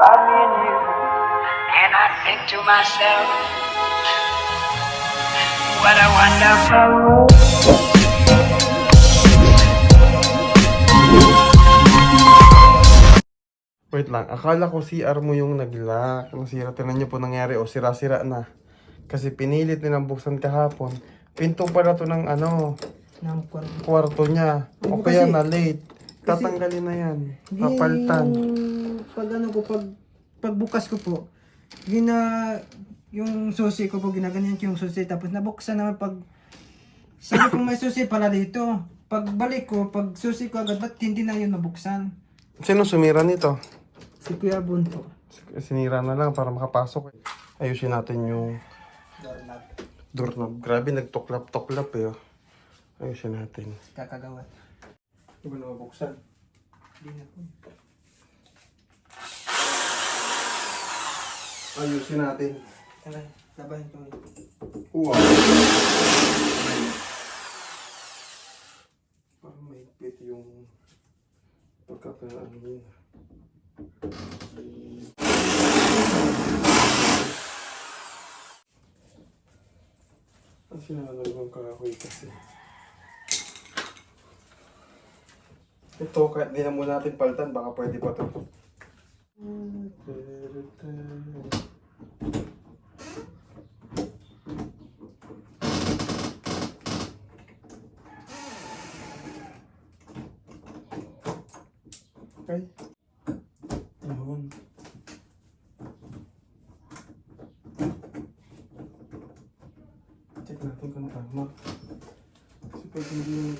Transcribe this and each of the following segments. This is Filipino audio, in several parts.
by me and you. And I think to myself, what a wonderful world. Wait lang, akala ko CR mo yung nag-lock. Nasira, tinan niyo po nangyari o sira-sira na. Kasi pinilit nilang buksan kahapon. Pinto pala to ng ano, Ng kwan. kwarto niya. O kaya kasi- na late. Tatanggalin na yan. Yung pag ano ko, pag pagbukas ko po, gina yung susi ko po, ginaganyan ko yung susi. Tapos nabuksan naman pag sabi ko may susi pala dito. Pagbalik ko, pag susi ko agad, ba't hindi na yun nabuksan? Sino sumira nito? Si Kuya Bun po. Sinira na lang para makapasok. Ayusin natin yung doorknob. Grabe, nagtuklap-tuklap eh. oh. Ayusin natin. Kakagawa. Hindi ba na mabuksan? Hindi na po. Ayusin natin. Tara, labahin ko. Wow. Parang maigpit yung pagkakaano niya. Ang sinangalawang kahoy kasi. Ito, kahit di na muna natin palitan, baka pwede pa to. Okay. Ayun. Check natin kung tama. Kasi pag hindi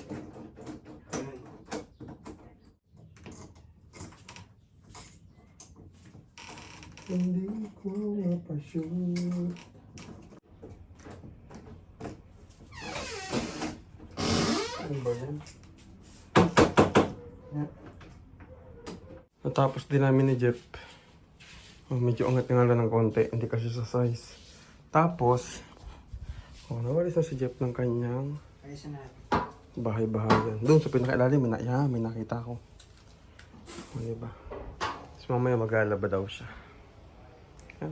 mapashoot. Ano. Natapos din namin ni Jeff. Oh, medyo angat nga lang ng konti, hindi kasi sa size. Tapos, oh, nawalis na si Jeff ng kanyang bahay-bahayan. Doon sa pinakailalim, may, na, yeah, may nakita ko. O, diba? Tapos mamaya mag-aalaba daw siya. Yan.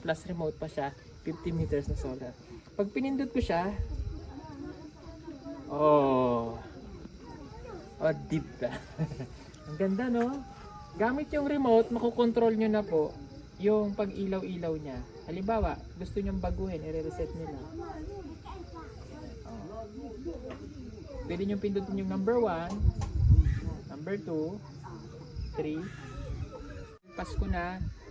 plus remote pa siya, 50 meters na solar. Pag pinindot ko siya, oh, oh, deep ka. Ang ganda, no? Gamit yung remote, makokontrol nyo na po yung pag-ilaw-ilaw niya. Halimbawa, gusto nyong baguhin, i-reset nyo na. Oh. Pwede nyo pindutin yung number 1, number 2, 3, Pasko na,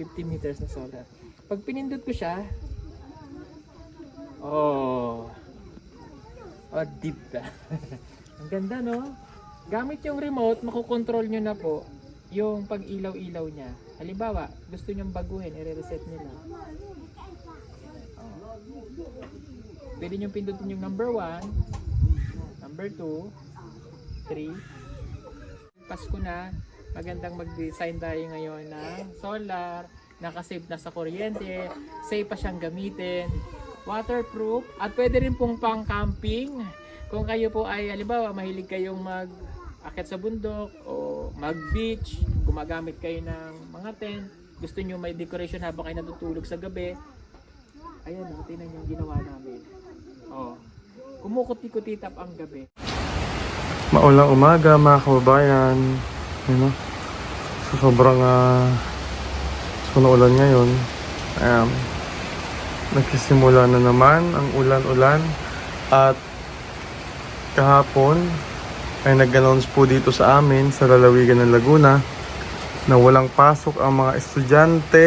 ...50 meters na solar. Pag pinindot ko siya... Oh... Oh, deep ka. Ang ganda, no? Gamit yung remote, makokontrol nyo na po yung pag-ilaw-ilaw niya. Halimbawa, gusto nyong baguhin, i-reset nyo na. Oh. Pwede nyo pindutin yung number 1, number 2, 3. Pasko na, magandang mag-design tayo ngayon ng solar, nakasave na sa kuryente, safe pa siyang gamitin, waterproof, at pwede rin pong pang camping. Kung kayo po ay, halimbawa, mahilig kayong mag akit sa bundok o mag beach, gumagamit kayo ng mga tent, gusto nyo may decoration habang kayo natutulog sa gabi, ayan tingnan nyo yung ginawa namin. Oh, kumukuti-kutitap ang gabi. Maulang umaga mga kababayan. Ano? So, sobrang uh, so, ulan ngayon. Um, nagsisimula na naman ang ulan-ulan. At kahapon ay nag-announce po dito sa amin sa lalawigan ng Laguna na walang pasok ang mga estudyante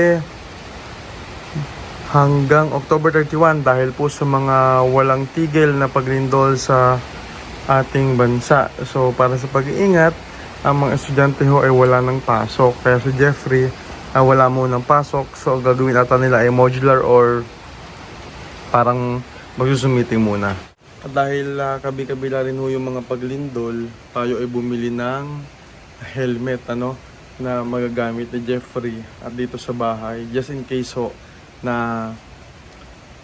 hanggang October 31 dahil po sa mga walang tigil na paglindol sa ating bansa. So para sa pag-iingat, ang mga estudyante ho ay wala ng pasok. Kaya si Jeffrey ay wala mo ng pasok. So gagawin ata nila ay modular or parang magsusumiting muna. At dahil ah, kabi-kabila rin ho yung mga paglindol, tayo ay bumili ng helmet ano na magagamit ni Jeffrey at dito sa bahay just in case ho na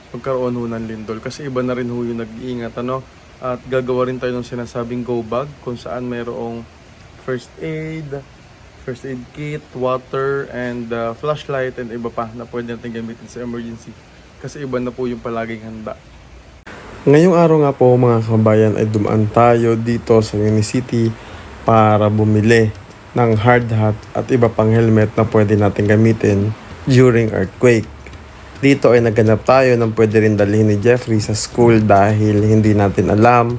magkaroon ho ng lindol kasi iba na rin ho yung nag-iingat ano at gagawa rin tayo ng sinasabing go bag kung saan mayroong first aid first aid kit, water, and uh, flashlight and iba pa na pwede natin gamitin sa emergency kasi iba na po yung palaging handa Ngayong araw nga po mga kabayan ay dumaan tayo dito sa Unicity para bumili ng hard hat at iba pang helmet na pwede natin gamitin during earthquake. Dito ay naganap tayo ng pwede rin dalhin ni Jeffrey sa school dahil hindi natin alam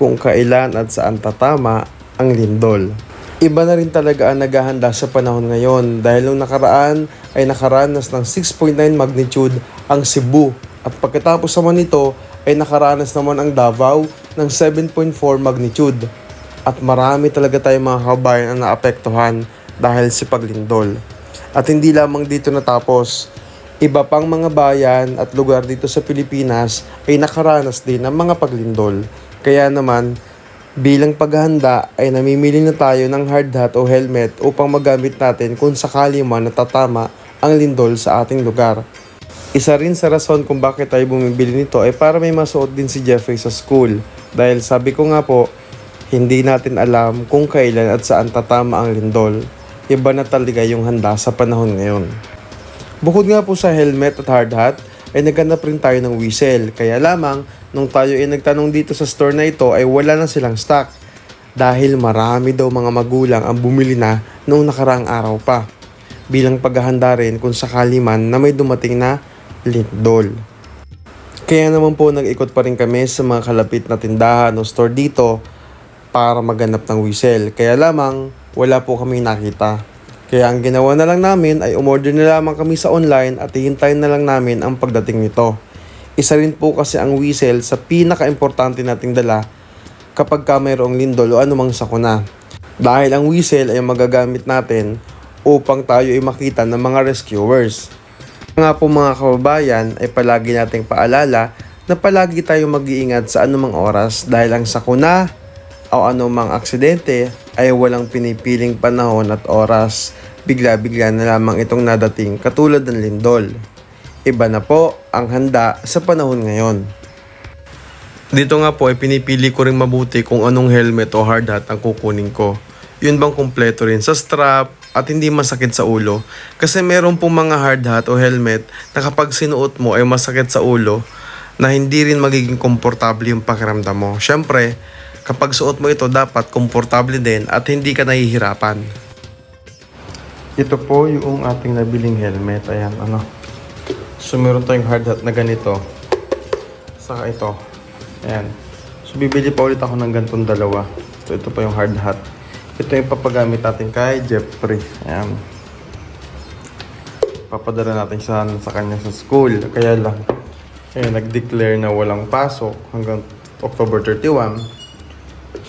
kung kailan at saan tatama ang lindol. Iba na rin talaga ang naghahanda sa panahon ngayon dahil nung nakaraan ay nakaranas ng 6.9 magnitude ang Cebu at pagkatapos naman nito ay nakaranas naman ang Davao ng 7.4 magnitude at marami talaga tayong mga kabayan ang naapektuhan dahil sa paglindol. At hindi lamang dito natapos, iba pang mga bayan at lugar dito sa Pilipinas ay nakaranas din ng mga paglindol. Kaya naman, bilang paghahanda ay namimili na tayo ng hard hat o helmet upang magamit natin kung sakali man natatama ang lindol sa ating lugar. Isa rin sa rason kung bakit tayo bumibili nito ay para may masuot din si Jeffrey sa school. Dahil sabi ko nga po, hindi natin alam kung kailan at saan tatama ang lindol. Iba na talaga yung handa sa panahon ngayon. Bukod nga po sa helmet at hard hat, ay naghanap rin tayo ng whistle. Kaya lamang, nung tayo ay nagtanong dito sa store na ito ay wala na silang stock. Dahil marami daw mga magulang ang bumili na noong nakaraang araw pa. Bilang paghahanda rin kung sakali man na may dumating na lindol. Kaya naman po nag-ikot pa rin kami sa mga kalapit na tindahan o store dito para maganap ng whistle. Kaya lamang wala po kami nakita. Kaya ang ginawa na lang namin ay umorder na lamang kami sa online at hihintayin na lang namin ang pagdating nito. Isa rin po kasi ang whistle sa pinaka-importante nating dala kapag ka mayroong lindol o anumang sakuna. Dahil ang whistle ay magagamit natin upang tayo ay makita ng mga rescuers. Nga po mga kababayan ay palagi nating paalala na palagi tayo mag-iingat sa anumang oras dahil ang sakuna o anumang aksidente ay walang pinipiling panahon at oras. Bigla-bigla na lamang itong nadating katulad ng lindol. Iba na po ang handa sa panahon ngayon. Dito nga po ay pinipili ko rin mabuti kung anong helmet o hard hat ang kukunin ko. Yun bang kumpleto rin sa strap at hindi masakit sa ulo. Kasi meron pong mga hard hat o helmet na kapag sinuot mo ay masakit sa ulo na hindi rin magiging komportable yung pakiramdam mo. Siyempre, kapag suot mo ito dapat komportable din at hindi ka nahihirapan. Ito po yung ating nabiling helmet. Ayan, ano. So, meron tayong hard hat na ganito. Saka ito. Ayan. So, bibili pa ulit ako ng gantong dalawa. So, ito pa yung hard hat. Ito yung papagamit natin kay Jeffrey. Ayan. Papadala natin siya sa kanya sa school. Kaya lang, eh, nag-declare na walang pasok hanggang October 31.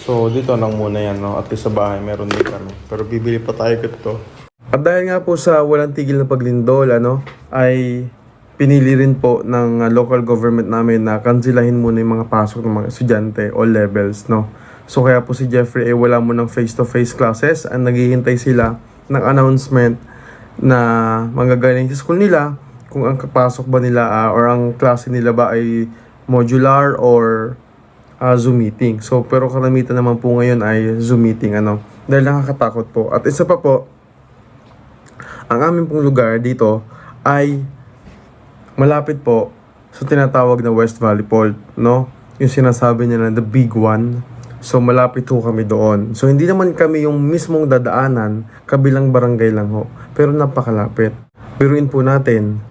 So, dito lang muna yan, no? At least sa bahay, meron din kami. Pero bibili pa tayo ito. At dahil nga po sa walang tigil na paglindol, ano, ay pinili rin po ng uh, local government namin na kansilahin muna yung mga pasok ng mga estudyante o levels, no. So kaya po si Jeffrey ay wala mo ng face-to-face classes ang naghihintay sila ng announcement na manggagaling sa school nila kung ang kapasok ba nila ah, or ang klase nila ba ay modular or ah, Zoom meeting. So pero karamitan naman po ngayon ay Zoom meeting ano dahil nakakatakot po. At isa pa po ang aming pong lugar dito ay malapit po sa tinatawag na West Valley Port, no? Yung sinasabi nila na the big one. So malapit ho kami doon. So hindi naman kami yung mismong dadaanan, kabilang barangay lang ho. Pero napakalapit. Biruin po natin,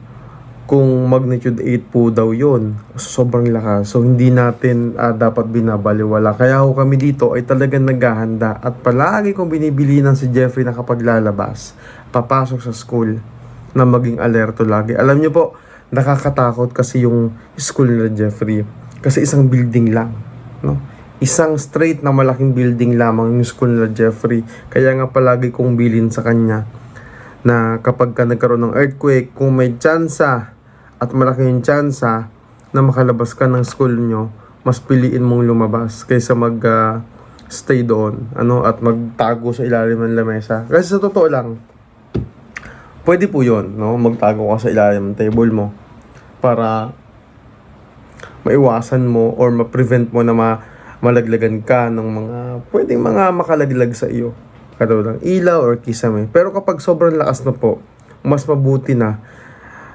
kung magnitude 8 po daw yon sobrang lakas. So hindi natin ah, dapat binabaliwala. Kaya ho kami dito ay talagang naghahanda at palagi kong binibili ng si Jeffrey na kapag lalabas, papasok sa school na maging alerto lagi. Alam niyo po, nakakatakot kasi yung school nila Jeffrey. Kasi isang building lang, no? Isang straight na malaking building lamang yung school nila Jeffrey. Kaya nga palagi kong bilin sa kanya na kapag ka nagkaroon ng earthquake, kung may tsansa at malaki yung tsansa na makalabas ka ng school nyo, mas piliin mong lumabas kaysa mag ah, stay doon, ano, at magtago sa ilalim ng lamesa. Kasi sa totoo lang, pwede po yon no? Magtago ka sa ilalim ng table mo para maiwasan mo or ma-prevent mo na ma malaglagan ka ng mga pwedeng mga makalaglag sa iyo. Katulad ng ilaw or kisame. Pero kapag sobrang lakas na po, mas mabuti na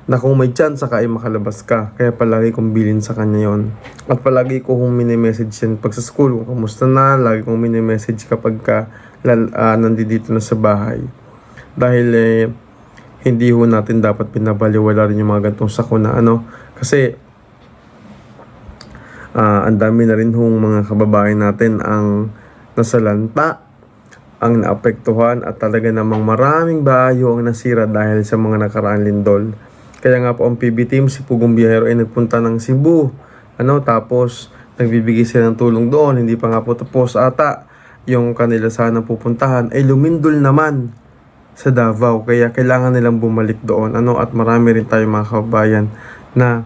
na kung may chance ka ay makalabas ka. Kaya palagi kong bilin sa kanya yon At palagi ko kung mini-message yan pag sa school, kung kamusta na, lagi kong mini-message kapag ka ah, nandito na sa bahay. Dahil eh, hindi ho natin dapat pinabaliwala rin yung mga gantong sakuna. Ano? Kasi Ah, ang dami na rin hong mga kababayan natin ang nasalanta, ang naapektuhan at talaga namang maraming bayo ang nasira dahil sa mga nakaraang lindol. Kaya nga po ang PB team, si Pugong Biyahero ay nagpunta ng Cebu. Ano, tapos nagbibigay sila ng tulong doon. Hindi pa nga po tapos ata yung kanila sana pupuntahan ay lumindol naman sa Davao. Kaya kailangan nilang bumalik doon. Ano, at marami rin tayong mga kababayan na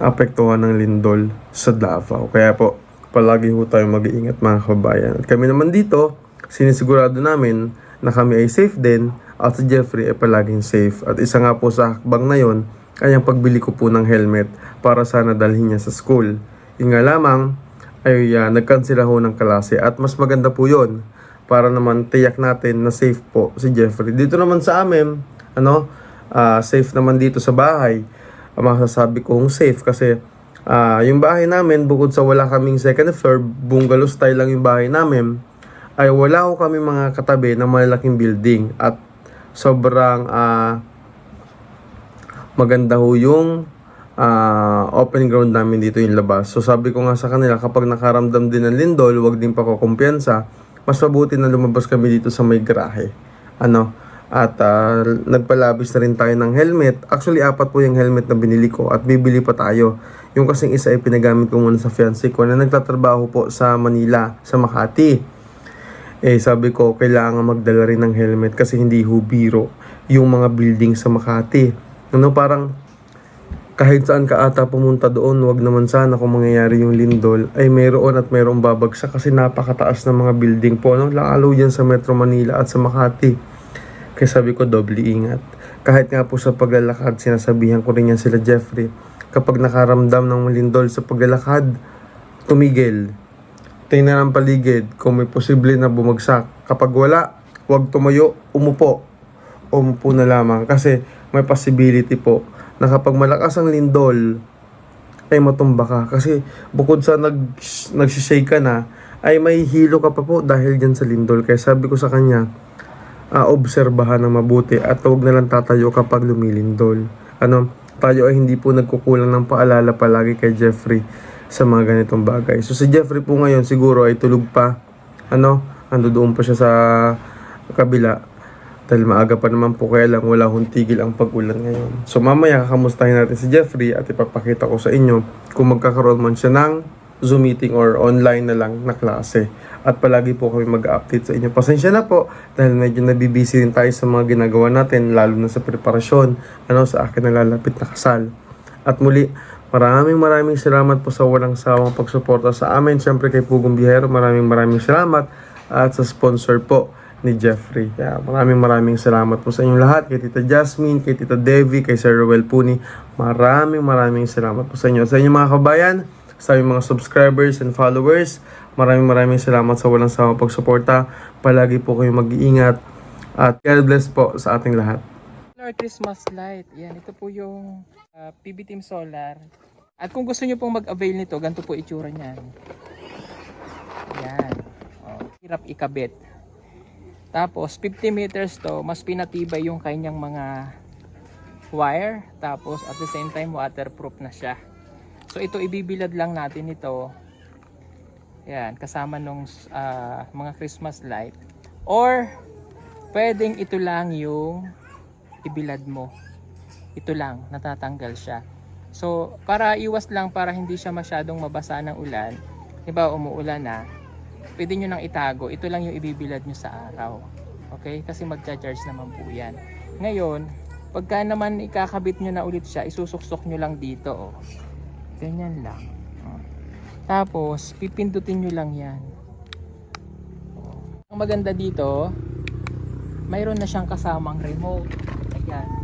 naapektuhan ng lindol sa Davao. Kaya po, palagi ho tayo mag-iingat mga kababayan. At kami naman dito, sinisigurado namin na kami ay safe din at si Jeffrey ay palaging safe. At isa nga po sa hakbang na yon ay ang pagbili ko po ng helmet para sana dalhin niya sa school. Yung nga lamang ay uh, nagkansela ho ng klase at mas maganda po yon para naman tiyak natin na safe po si Jeffrey. Dito naman sa amin, ano, ah, safe naman dito sa bahay ang masasabi kong safe kasi ah, yung bahay namin bukod sa wala kaming second floor, bungalow style lang yung bahay namin, ay wala ko kami mga katabi na malalaking building at sobrang ah, maganda ho yung ah, open ground namin dito yung labas. So sabi ko nga sa kanila kapag nakaramdam din ng lindol, wag din pa ko kumpiyansa, mas mabuti na lumabas kami dito sa may garahe. Ano? At ah, nagpalabis na rin tayo ng helmet. Actually, apat po yung helmet na binili ko at bibili pa tayo. Yung kasing isa ay pinagamit ko muna sa fiancé ko na nagtatrabaho po sa Manila, sa Makati. Eh, sabi ko, kailangan magdala rin ng helmet kasi hindi ho biro yung mga building sa Makati. Ano, parang kahit saan ka ata pumunta doon, wag naman sana kung mangyayari yung lindol, ay mayroon at mayroong babagsak kasi napakataas ng mga building po. No? Lalo yan sa Metro Manila at sa Makati. Kaya sabi ko, doble ingat. Kahit nga po sa paglalakad, sinasabihan ko rin yan sila Jeffrey. Kapag nakaramdam ng lindol sa paglalakad, tumigil. Tingnan ang paligid kung may posible na bumagsak. Kapag wala, huwag tumayo, umupo. Umupo na lamang kasi may possibility po na kapag malakas ang lindol, ay matumba ka. Kasi bukod sa nag, nagsishake ka na, ay may hilo ka pa po dahil dyan sa lindol. Kaya sabi ko sa kanya, ah, obserbahan ng mabuti at huwag na lang tatayo kapag lumilindol. Ano, tayo ay hindi po nagkukulang ng paalala palagi kay Jeffrey sa mga ganitong bagay. So si Jeffrey po ngayon siguro ay tulog pa. Ano, ando doon pa siya sa kabila. Dahil maaga pa naman po kaya lang wala hong tigil ang pag-ulan ngayon. So mamaya kakamustahin natin si Jeffrey at ipapakita ko sa inyo kung magkakaroon man siya ng Zoom meeting or online na lang na klase. At palagi po kami mag-update sa inyo. Pasensya na po dahil medyo nabibisi rin tayo sa mga ginagawa natin lalo na sa preparasyon ano sa akin na lalapit na kasal. At muli, maraming maraming salamat po sa walang sawang pagsuporta sa amin. Siyempre kay Pugong Bihero, maraming maraming salamat. At sa sponsor po ni Jeffrey. Kaya maraming maraming salamat po sa inyong lahat. Kay Tita Jasmine, kay Tita Devi, kay Sir Ruel Puni. Maraming maraming salamat po sa inyo. Sa inyo mga kabayan, sa inyong mga subscribers and followers, maraming maraming salamat sa walang sawang pagsuporta. Palagi po kayong mag-iingat. At God bless po sa ating lahat. Solar Christmas light. Yan, ito po yung ah, PB Team Solar. At kung gusto nyo pong mag-avail nito, ganito po itsura niyan. Yan. Oh, hirap ikabit. Tapos, 50 meters to, mas pinatibay yung kanyang mga wire. Tapos, at the same time, waterproof na siya. So, ito, ibibilad lang natin ito. Yan, kasama nung ah, mga Christmas light. Or, pwedeng ito lang yung ibilad mo. Ito lang, natatanggal siya. So, para iwas lang, para hindi siya masyadong mabasa ng ulan, di ba umuulan na, pwede nyo nang itago, ito lang yung ibibilad nyo sa araw. Okay? Kasi magcha-charge naman po yan. Ngayon, pagka naman ikakabit nyo na ulit siya, isusuksok nyo lang dito. Oh. Ganyan lang. Oh. Tapos, pipindutin nyo lang yan. Ang maganda dito, mayroon na siyang kasamang remote. Ayan.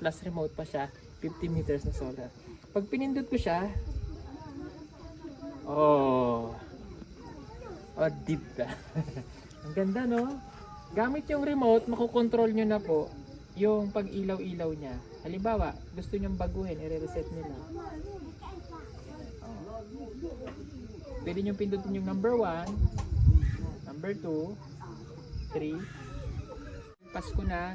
Plus remote pa siya 50 meters na solar. Pag pinindot ko siya oh oh deep ka. Ang ganda no? Gamit yung remote makokontrol nyo na po yung pag ilaw ilaw niya. Halimbawa gusto nyong baguhin i-reset nila oh. pwede nyo pindutin yung number 1 number 2 3 Pasko na,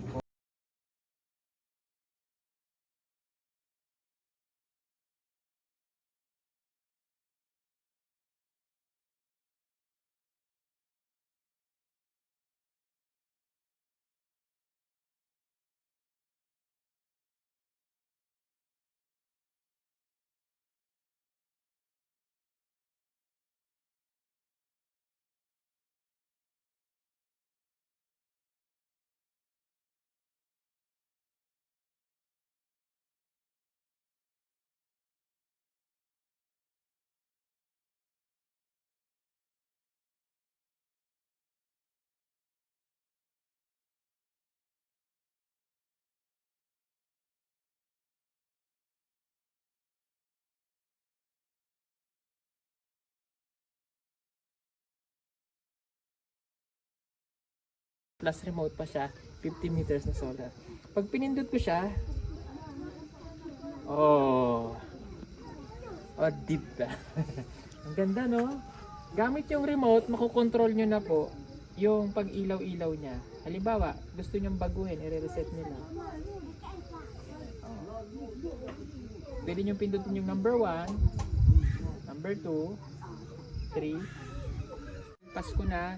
Plus remote pa siya 50 meters na solar pag pinindot ko siya oh oh deep ka ang ganda no gamit yung remote makokontrol nyo na po yung pag ilaw-ilaw niya. Halimbawa, gusto niyong baguhin, i-reset nila. Oh. Pwede niyong pindutin yung number 1, number 2, 3. Pasko na,